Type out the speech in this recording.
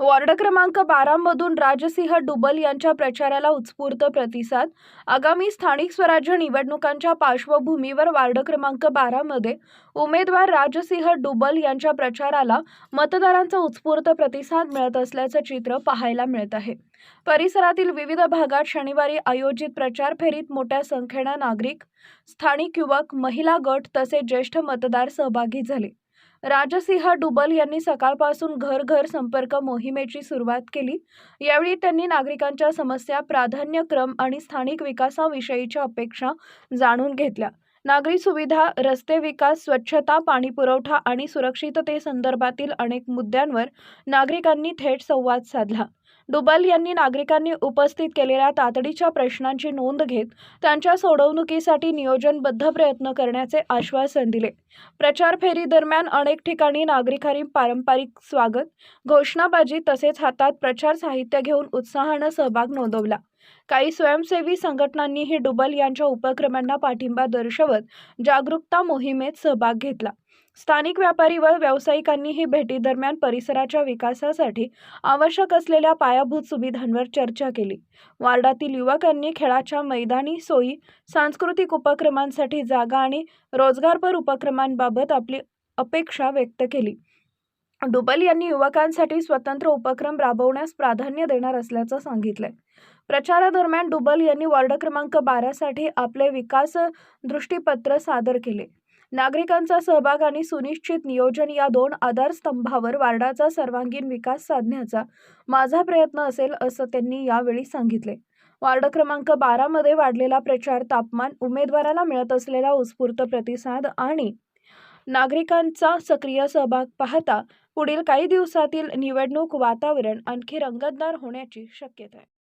Ward क्रमांक बारामधून राजसिंह डुबल यांच्या प्रचाराला उत्स्फूर्त प्रतिसाद. आगामी स्थानिक स्वराज्य निवडणुकांच्या पार्श्वभूमीवर वार्ड क्रमांक बारामध्ये उमेदवार राजसिंह डुबल यांच्या प्रचाराला मतदारांचा उत्स्फूर्त प्रतिसाद मिळत असल्याचं चित्र पाहायला मिळत आहे. परिसरातील विविध भागात शनिवारी आयोजित प्रचार फेरीत मोठ्या संख्येनं नागरिक स्थानिक युवक महिला गट तसेच ज्येष्ठ मतदार सहभागी झाले. राजसिंह डुबल यांनी सकाळपासून घर घर संपर्क मोहिमेची सुरुवात केली. यावेळी त्यांनी नागरिकांच्या समस्या प्राधान्यक्रम आणि स्थानिक विकासाविषयीच्या अपेक्षा जाणून घेतल्या. नागरी सुविधा रस्ते विकास स्वच्छता पाणी पुरवठा आणि सुरक्षिततेसंदर्भातील अनेक मुद्द्यांवर नागरिकांनी थेट संवाद साधला. डुबल यांनी नागरिकांनी उपस्थित केलेल्या तातडीच्या प्रश्नांची नोंद घेत त्यांच्या सोडवणुकीसाठी नियोजनबद्ध प्रयत्न करण्याचे आश्वासन दिले. प्रचार फेरी दरम्यान अनेक ठिकाणी नागरिकांनी पारंपरिक स्वागत घोषणाबाजी तसेच हातात प्रचार साहित्य घेऊन उत्साहानं सहभाग नोंदवला. काही स्वयंसेवी संघटनांनीही डुबल यांच्या उपक्रमांना पाठिंबा दर्शवत जागरूकता मोहिमेत सहभाग घेतला. स्थानिक व्यापारी व व्यावसायिकांनीही भेटीदरम्यान परिसराच्या विकासासाठी आवश्यक असलेल्या पायाभूत सुविधांवर चर्चा केली. वार्डातील युवकांनी खेळाच्या मैदानी सोयी सांस्कृतिक उपक्रमांसाठी जागा आणि रोजगारपर उपक्रमांबाबत आपली अपेक्षा व्यक्त केली. डुबल यांनी युवकांसाठी स्वतंत्र उपक्रम राबवण्यास प्राधान्य देणार असल्याचं सांगितलंय. प्रचारादरम्यान डुबल यांनी वॉर्ड क्रमांक बारासाठी आपले विकास दृष्टीपत्र सादर केले. नागरिकांचा सहभाग आणि सुनिश्चित नियोजन या दोन आधारस्तंभावर वार्डाचा सर्वांगीण विकास साधण्याचा माझा प्रयत्न असेल असं त्यांनी यावेळी सांगितले. वार्ड क्रमांक बारामध्ये वाढलेला प्रचार तापमान उमेदवाराला मिळत असलेला उत्स्फूर्त प्रतिसाद आणि नागरिकांचा सक्रिय सहभाग पाहता पुढील काही दिवसातील निवडणूक वातावरण आणखी रंगतदार होण्याची शक्यता आहे.